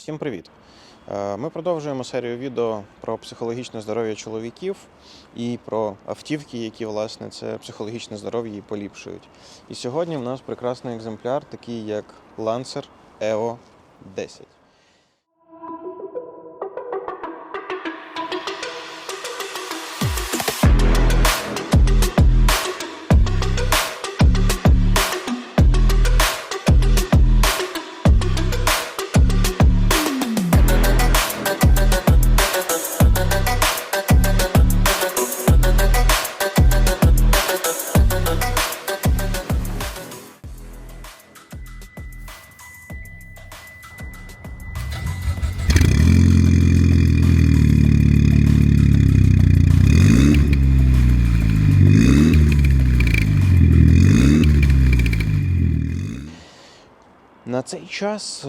Всім привіт! Е, Ми продовжуємо серію відео про психологічне здоров'я чоловіків і про автівки, які власне це психологічне здоров'я і поліпшують. І сьогодні в нас прекрасний екземпляр, такий як Lancer EO 10. На цей час е,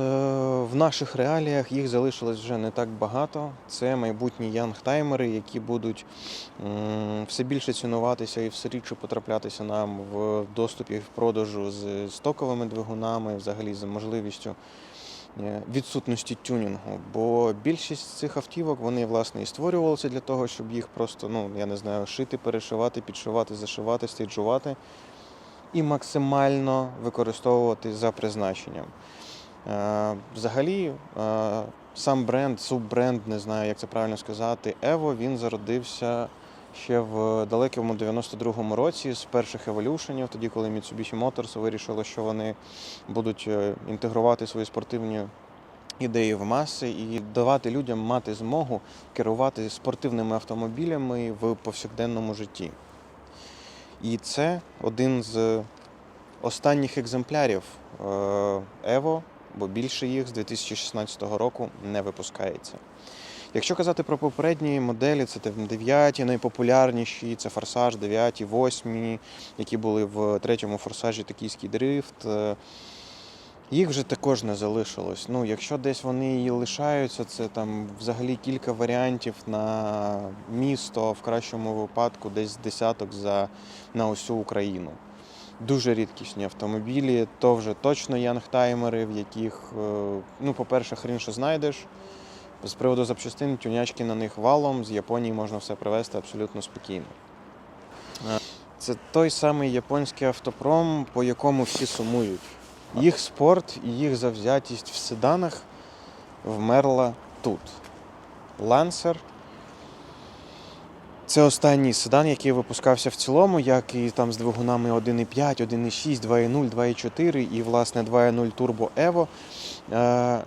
в наших реаліях їх залишилось вже не так багато. Це майбутні янгтаймери, які будуть все більше цінуватися і все рідше потраплятися нам в доступі в продажу з стоковими двигунами, взагалі з можливістю е, відсутності тюнінгу. Бо більшість цих автівок вони власне і створювалися для того, щоб їх просто, ну я не знаю, шити, перешивати, підшивати, зашивати, стейджувати і максимально використовувати за призначенням. Е, Взагалі, е, сам бренд, суббренд, не знаю, як це правильно сказати, Evo, він зародився ще в далекому 92-му році з перших еволюшенів, тоді, коли Mitsubishi Motors вирішило, що вони будуть е, інтегрувати свої спортивні ідеї в маси і давати людям мати змогу керувати спортивними автомобілями в повсякденному житті. І це один з останніх екземплярів Ево, бо більше їх з 2016 року не випускається. Якщо казати про попередні моделі, це 9 найпопулярніші, це Форсаж 9, 8, які були в третьому форсажі Токійський дрифт. Їх вже також не залишилось. Ну, якщо десь вони і лишаються, це там взагалі кілька варіантів на місто, в кращому випадку, десь десяток за на усю Україну. Дуже рідкісні автомобілі, то вже точно янгтаймери, в яких, е, ну, по-перше, хрін що знайдеш. З приводу запчастин, тюнячки на них валом, з Японії можна все привезти абсолютно спокійно. Е, Це той самий японський автопром, по якому всі сумують. Їх спорт і їх завзятість в седанах вмерла тут. Lancer це останній седан, який випускався в цілому, як і там з двигунами 1.5, 1.6, 2.0, 2.4 і, власне, 2.0 Turbo Evo. Е,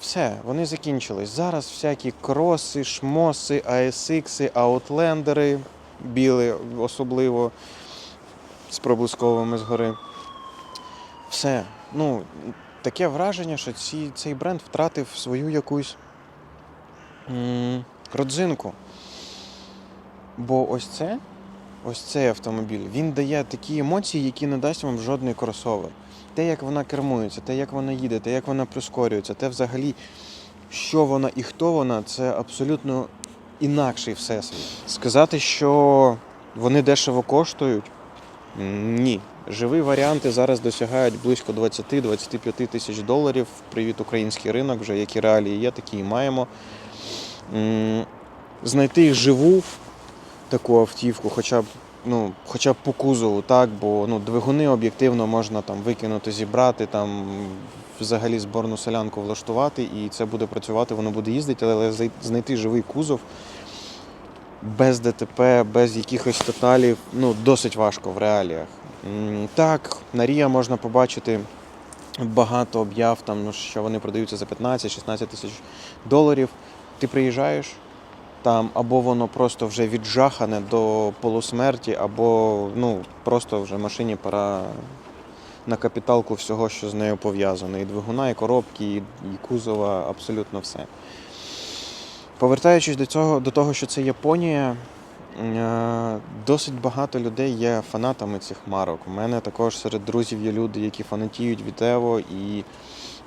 все, вони закінчились. Зараз всякі кроси, шмоси, ASX, аутлендери, білі особливо з проблисковими згори. Все. Ну, таке враження, що ці, цей бренд втратив свою якусь родзинку. Бо ось це, ось цей автомобіль, він дає такі емоції, які не дасть вам жодний кросовер. Те, як вона кермується, те, як вона їде, те, як вона прискорюється, те взагалі, що вона і хто вона, це абсолютно інакший всесвіт. Сказати, що вони дешево коштують, ні. Живі варіанти зараз досягають близько 20-25 тисяч доларів. Привіт, український ринок, вже які реалії є, такі і маємо. Знайти живу таку автівку, хоча б, ну, хоча б по кузову, так, бо ну, двигуни об'єктивно можна там викинути, зібрати, там взагалі зборну селянку влаштувати, і це буде працювати, воно буде їздити, але знайти живий кузов без ДТП, без якихось тоталів, ну, досить важко в реаліях. Так, на Рія можна побачити багато об'яв, там, ну, що вони продаються за 15-16 тисяч доларів. Ти приїжджаєш, там або воно просто вже віджахане до полусмерті, або ну, просто вже машині пора на капіталку всього, що з нею пов'язано. І двигуна, і коробки, і кузова, абсолютно все. Повертаючись до цього, до того, що це Японія, е, досить багато людей є фанатами цих марок. У мене також серед друзів є люди, які фанатіють від Evo, і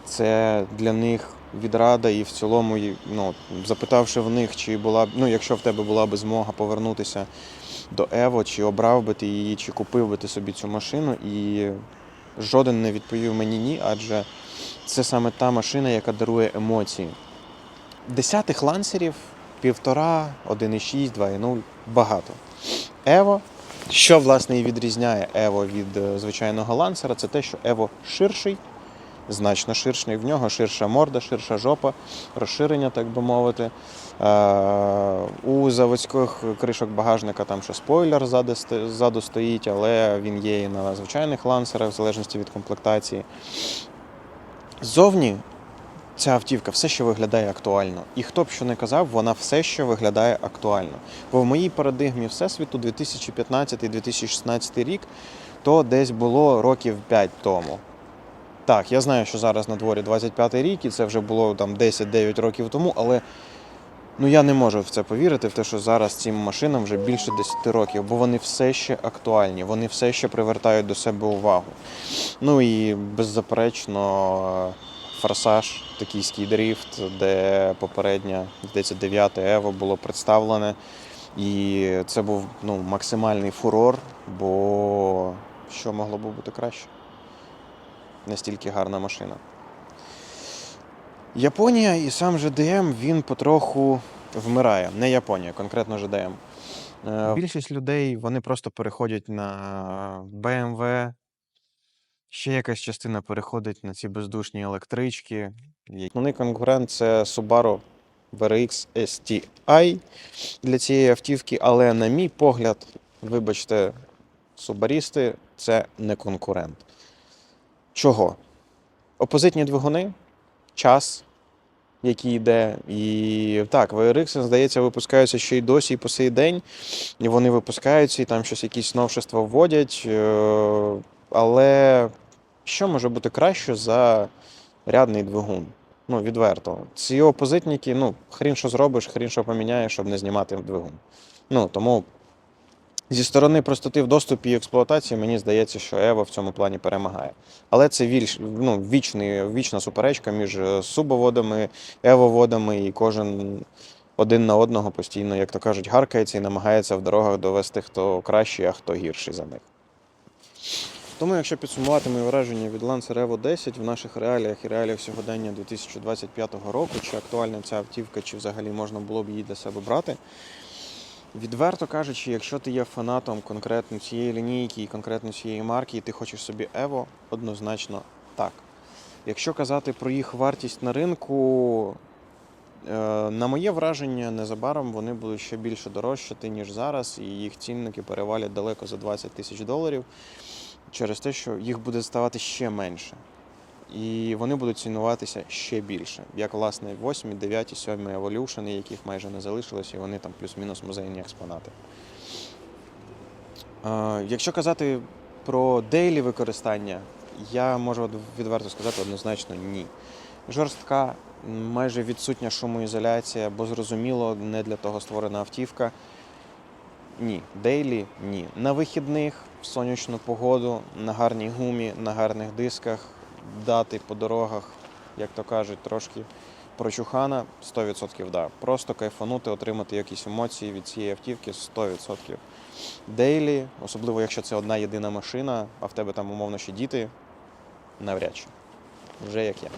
це для них відрада, і в цілому, ну, запитавши в них, чи була б, ну, якщо в тебе була б змога повернутися до Evo, чи обрав би ти її, чи купив би ти собі цю машину, і жоден не відповів мені ні, адже це саме та машина, яка дарує емоції. Десятих лансерів, півтора, 1,6, 2,0 багато. Ево, що власне і відрізняє Ево від е, звичайного лансера, це те, що Ево ширший, значно ширший. В нього ширша морда, ширша жопа, розширення, так би мовити. Е, У заводських кришок багажника там ще спойлер ззаду стоїть, але він є і на звичайних лансерах, в залежності від комплектації. Ззовні ця автівка все ще виглядає актуально. І хто б що не казав, вона все ще виглядає актуально. Бо в моїй парадигмі Всесвіту 2015-2016 рік то десь було років 5 тому. Так, я знаю, що зараз на дворі 25 рік, і це вже було там 10-9 років тому, але ну я не можу в це повірити, в те, що зараз цим машинам вже більше 10 років, бо вони все ще актуальні, вони все ще привертають до себе увагу. Ну і беззаперечно форсаж, токійський дріфт, де попередня, здається, 9 Ево було представлене. І це був ну, максимальний фурор, бо що могло б бути краще? Настільки гарна машина. Японія і сам GDM він потроху вмирає. Не Японія, конкретно GDM. Е, Більшість людей вони просто переходять на BMW. Ще якась частина переходить на ці бездушні електрички. Основний конкурент це Subaru VRX STI для цієї автівки, але, на мій погляд, вибачте, субарісти це не конкурент. Чого? Опозитні двигуни, час, який йде. І так, VRX, здається, випускаються ще й досі і по сей день. І вони випускаються, і там щось якісь новшества вводять. е, Але що може бути краще за рядний двигун? Ну, відверто. Ці опозитники, ну, хрін що зробиш, хрін що поміняєш, щоб не знімати двигун. Ну, тому зі сторони простоти в доступі і експлуатації, мені здається, що Ево в цьому плані перемагає. Але це вільш, ну, вічний, вічна суперечка між е, субоводами, евоводами, і кожен один на одного постійно, як то кажуть, гаркається і намагається в дорогах довести, хто кращий, а хто гірший за них. Тому, якщо підсумувати мої враження від Lancer Evo 10 в наших реаліях і реаліях сьогодення 2025 року, чи актуальна ця автівка, чи взагалі можна було б її для себе брати. Відверто кажучи, якщо ти є фанатом конкретно цієї лінійки і конкретно цієї марки, і ти хочеш собі Evo, однозначно так. Якщо казати про їх вартість на ринку, е, на моє враження, незабаром вони будуть ще більше дорожчати, ніж зараз, і їх цінники перевалять далеко за 20 тисяч доларів через те, що їх буде ставати ще менше. І вони будуть цінуватися ще більше. Як, власне, 8, 9, 7 Evolution, яких майже не залишилось, і вони там плюс-мінус музейні експонати. Е, Якщо казати про дейлі використання, я можу відверто сказати однозначно ні. Жорстка, майже відсутня шумоізоляція, бо зрозуміло, не для того створена автівка. Ні, дейлі ні. На вихідних, в сонячну погоду, на гарній гумі, на гарних дисках, дати по дорогах, як то кажуть, трошки прочухана 100% да. Просто кайфанути, отримати якісь емоції від цієї автівки 100%. Дейлі, особливо якщо це одна єдина машина, а в тебе там умовно ще діти, навряд чи. Вже як я.